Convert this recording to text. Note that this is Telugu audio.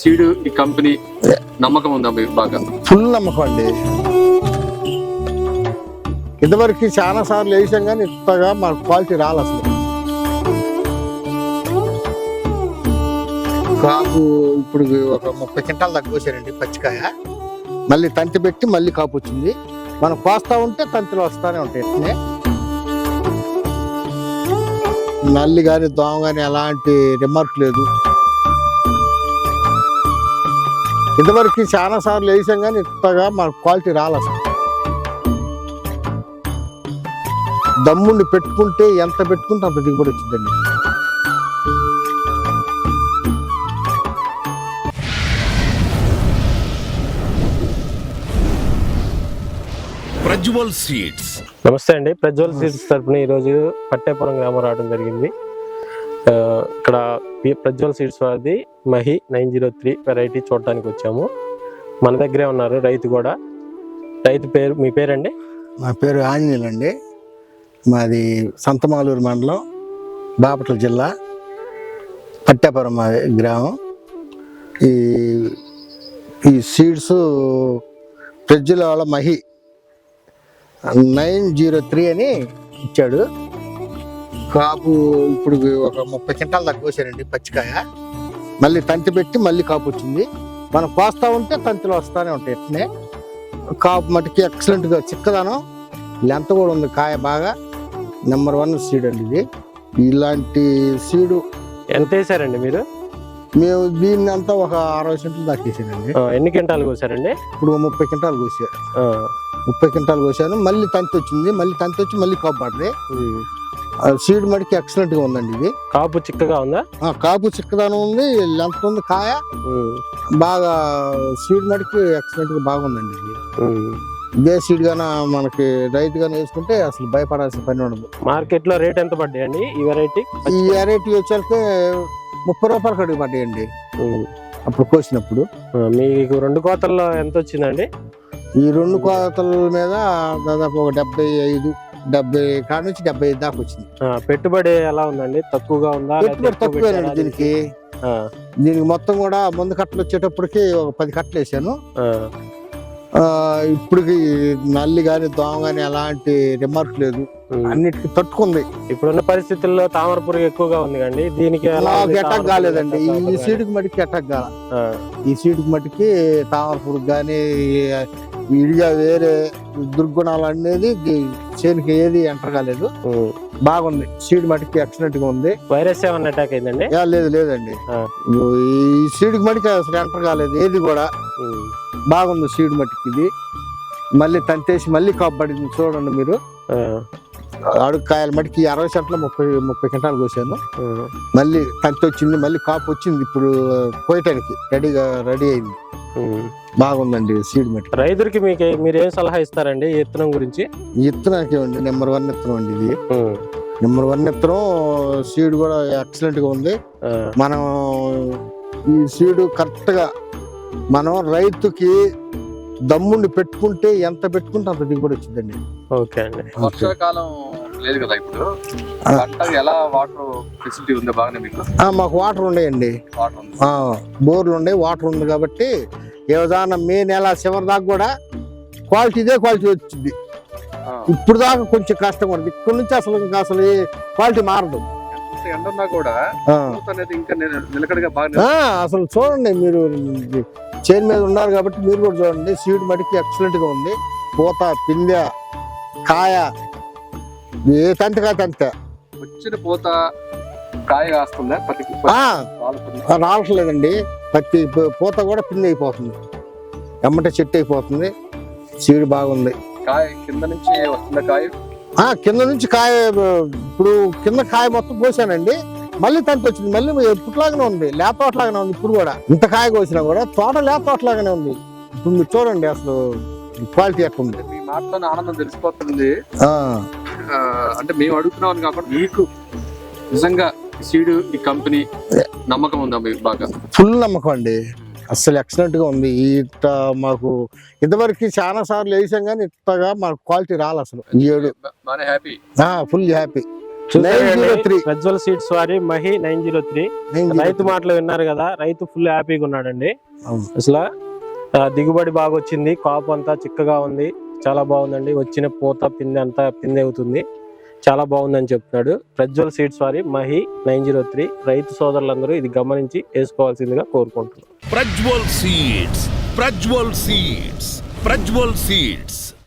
సీడు ఈ కంపెనీ నమ్మకం ఉందా మీకు బాగా? ఫుల్ నమ్మకం అండి. ఇంతవరకు చాలా సార్లు వేసాం కానీ ఇంతగా మన క్వాలిటీ రాలి అసలు. కాపు ఇప్పుడు ఒక ముప్పై క్వింటాలు తగ్గిపోసారండి పచ్చికాయ. మళ్ళీ తంతి పెట్టి మళ్ళీ కాపు వచ్చింది. మనం కోస్తా ఉంటే తంతిలో వస్తానే ఉంటాయి ఇట్లనే నల్లి కానీ దోమ కానీ ఎలాంటి రిమార్క్ లేదు. ఇంతవరకు చాలా సార్లు వేసాం కానీ ఇంతగా మన క్వాలిటీ రాలి అసలు. దమ్ముండి పెట్టుకుంటే ఎంత పెట్టుకుంటే అంత దిగుబడి వచ్చిందండి. ప్రజ్వల్ సీడ్స్. నమస్తే అండి. ప్రజ్వల్ సీడ్స్ తరపున ఈరోజు పట్టేపురం గ్రామం రావడం జరిగింది. ఇక్కడ ప్రజ్వల్ సీడ్స్ వారిది Mahi nine zero three variety చూడటానికి వచ్చాము. మన దగ్గరే ఉన్నారు రైతు కూడా. రైతు పేరు మీ పేరండి? నా పేరు ఆంజనేయులు అండి. మాది సంతమాలూరు మండలం బాపట్ల జిల్లా పట్టాపురం మా గ్రామం. ఈ ఈ సీడ్స్ ప్రజ్వల వాళ్ళ మహి నైన్ జీరో త్రీ అని ఇచ్చాడు. కాపు ఇప్పుడు ఒక ముప్పై క్వింటాలు దాకా కోసారండి పచ్చికాయ. మళ్ళీ తంతి పెట్టి మళ్ళీ కాపు వచ్చింది. మనం కోస్తా ఉంటే తంతిలో వస్తానే ఉంటాయి ఇట్నే కాపు మటుకి ఎక్సలెంట్గా చిక్కదనం. లెంత్ కూడా ఉంది కాయ బాగా. నెంబర్ వన్ సీడ్ అండి ఇది. ఇలాంటి సీడు ఎంత వేసారండి మీరు? మేము దీన్ని అంతా ఒక అరవై సెంట్లు దాకా వేసానండి ఎన్ని క్వింటాలు కోసారండి? ఇప్పుడు ముప్పై క్వింటాలు కోసా. ఆ, ముప్పై క్వింటాలు కోసాను. మళ్ళీ తంతి వచ్చింది. మళ్ళీ తంతి వచ్చి మళ్ళీ కాపు. ఆ సీడ్ మటుకి ఎక్సలెంట్గా ఉందండి ఇది. కాపు చిక్కగా ఉందా? ఆ కాపు చిక్కదనం ఉంది లెంత్ ఉంది కాయ. బాగా సీడ్ మటుకి ఎక్సలెంట్గా బాగుందండి ఇది. ఇదే సీడ్ గాన మనకి రైతు గానే వేసుకుంటే అసలు భయపడాల్సిన పని ఉండదు. మార్కెట్లో రేట్ ఎంత పడ్డాయండి ఈ వెరైటీ ఈ వెరైటీ వచ్చేసరికి ముప్పై రూపాయలు కడిగి పడ్డాయండి. అప్పుడు కోసినప్పుడు. మీకు రెండు కోతల్లో ఎంత వచ్చిందండి? ఈ రెండు కోతల మీద దాదాపు ఒక డెబ్బై ఐదు డెబ్బై కాడ నుంచి డెబ్బై ఐదు దాకా వచ్చింది. పెట్టుబడి ఎలా ఉందండి? తక్కువగా ఉందా? పెట్టుబడి తక్కువేనండి పెట్టారా దీనికి. దీనికి? మొత్తం కూడా ముందు కట్టలు వచ్చేటప్పటికి ఒక పది కట్టలు వేసాను. ఇప్పటికి నల్లి కానీ దోమ కానీ ఎలాంటి రిమార్క్ లేదు. అన్నిటికి తట్టుకుంది. ఇప్పుడున్న పరిస్థితుల్లో తామర పురుగు ఎక్కువగా ఉంది కండి దీనికి? అటాక్ కాలేదండి. ఈ సీటుకి మటుకి అటాక్ కాల. ఈ సీటుకి మటుకి తామర పురుగు కానీ ఇడిగా వేరే దుర్గుణాలు అనేది చేనికి ఏది ఎంటర్ కాలేదు. బాగుంది. సీడ్ మటుకి ఎక్సలెంట్గా ఉంది. వైరస్ ఏమన్నా అటాక్ అయిందండి? లేదు లేదండి. ఈ సీడ్కి మటుకి అసలు ఎంటర్ కాలేదు. ఏది కూడా. బాగుంది సీడ్ మటుకి ఇది. మళ్ళీ తంతేసి మళ్ళీ కాపు పడింది చూడండి మీరు. అడుగు కాయలు మటుకి అరవై సెంట్లో ముప్పై ముప్పై క్వింటాలు కోసాను. మళ్ళీ తంతి వచ్చింది మళ్ళీ కాపు వచ్చింది ఇప్పుడు కోయటానికి. రెడీగా రెడీ అయింది. బాగుందండి సీడ్ మటుకి రైతులకి మీకు మీరు ఏం సలహా ఇస్తారండి ఈ విత్తనం గురించి? ఉంది నెంబర్ వన్ ఇత్తనం అండి ఇది. నెంబర్ వన్ ఇత్తనం సీడ్ కూడా ఎక్సలెంట్గా ఉంది. మనం ఈ సీడు కరెక్ట్గా మనం రైతుకి దమ్ముండి పెట్టుకుంటే ఎంత పెట్టుకుంటే అంత దిగుబడి వచ్చిందండి. ఓకే అండి. వర్షాకాలం లేదు కదా ఇప్పుడు. పంట ఎలా వాటర్ ఫెసిలిటీ ఉందా బాగానే మీకు? మాకు వాటర్ ఆ, బోర్లు ఉన్నాయి వాటర్ ఉంది కాబట్టి ఏ విధానం మే నెల చివరి దాకా కూడా క్వాలిటీ ఇదే క్వాలిటీ వచ్చింది. ఇప్పుడు దాకా కొంచెం కష్టం ఉంది. ఇక్కడ నుంచి అసలు ఇంకా అసలు క్వాలిటీ మారదు. కూడా ఇంకా నిలకడగా బాగా అసలు చూడండి మీరు చైన్ మీద ఉన్నారు కాబట్టి మీరు కూడా చూడండి. సీడ్ మడికి ఎక్సలెంట్గా ఉంది. పూత పిందె కాయ ఏ తంత వచ్చిన పూత కాయ కాస్తుందా? రాలుతుందా? రావట్లేదండి ప్రతి పూ- పూత కూడా పిండి అయిపోతుంది. ఎమ్మట చెట్టు అయిపోతుంది. సీడ్ బాగుంది. కాయ కింద నుంచి కాయ? ఆ కింద నుంచి కాయ ఇప్పుడు కింద కాయ మొత్తం కోసానండి. మళ్ళీ తంత వచ్చింది. మళ్ళీ ఎప్పుట్లాగానే ఉంది. లేత తోటలాగానే ఉంది ఇప్పుడు కూడా. ఇంత కాయ కోసినా కూడా తోట లేత తోటలాగానే ఉంది. ఇప్పుడు మీరు చూడండి అసలు క్వాలిటీ ఎట్లా ఉంది మీ మాటలోనే ఆనందం తెలిసిపోతుంది. అంటే మేము అడుగుతున్నాం అని కాకుండా మీకు నిజంగా సీడ్ ఈ కంపెనీ నమ్మకం ఉందా మీకు బాగా? ఫుల్ నమ్మకం అండి. అసలు ఎక్సలెంట్గా ఉంది. ఇట్ట మాకు ఇంతవరకు చాలా సార్లు వేసాం కానీ ఇంతగా మాకు క్వాలిటీ రాలి అసలు. ఏడు. Happy full happy 903. Prajwal seeds వారి మహి నైన్ జీరో త్రీ. రైతు మాటలు విన్నారు కదా రైతు ఫుల్ హ్యాపీగా ఉన్నాడండి. అసలు దిగుబడి బాగా వచ్చింది కాపు అంతా చిక్కగా ఉంది. చాలా బాగుందండి. వచ్చిన పూత పిండి అంతా పిండి అవుతుంది. చాలా బాగుందని చెప్తున్నాడు. ప్రజ్వల్ సీడ్స్ వారి మహి నైన్ జీరో త్రీ. రైతు సోదరులందరూ ఇది గమనించి వేసుకోవాల్సిందిగా కోరుకుంటున్నాను Prajwal seeds. Prajwal seeds. Prajwal seeds.